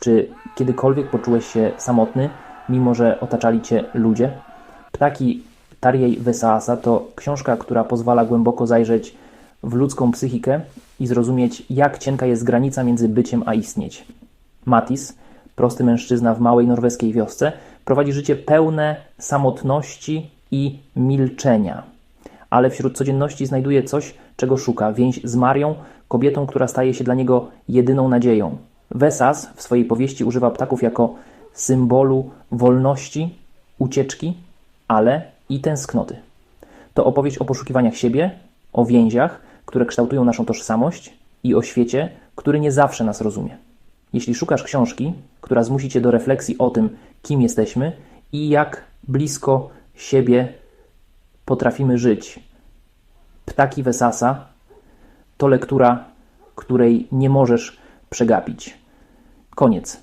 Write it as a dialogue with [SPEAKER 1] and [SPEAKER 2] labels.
[SPEAKER 1] Czy kiedykolwiek poczułeś się samotny, mimo że otaczali cię ludzie? Ptaki Tariej Vesaasa to książka, która pozwala głęboko zajrzeć w ludzką psychikę i zrozumieć, jak cienka jest granica między byciem a istnieć. Matis, prosty mężczyzna w małej norweskiej wiosce, prowadzi życie pełne samotności i milczenia. Ale wśród codzienności znajduje coś, czego szuka więź z Marią, kobietą, która staje się dla niego jedyną nadzieją. Wesas w swojej powieści używa ptaków jako symbolu wolności, ucieczki, ale i tęsknoty. To opowieść o poszukiwaniach siebie, o więziach, które kształtują naszą tożsamość i o świecie, który nie zawsze nas rozumie. Jeśli szukasz książki, która zmusi cię do refleksji o tym, kim jesteśmy i jak blisko siebie potrafimy żyć, Ptaki Wesasa to lektura, której nie możesz przegapić. Koniec.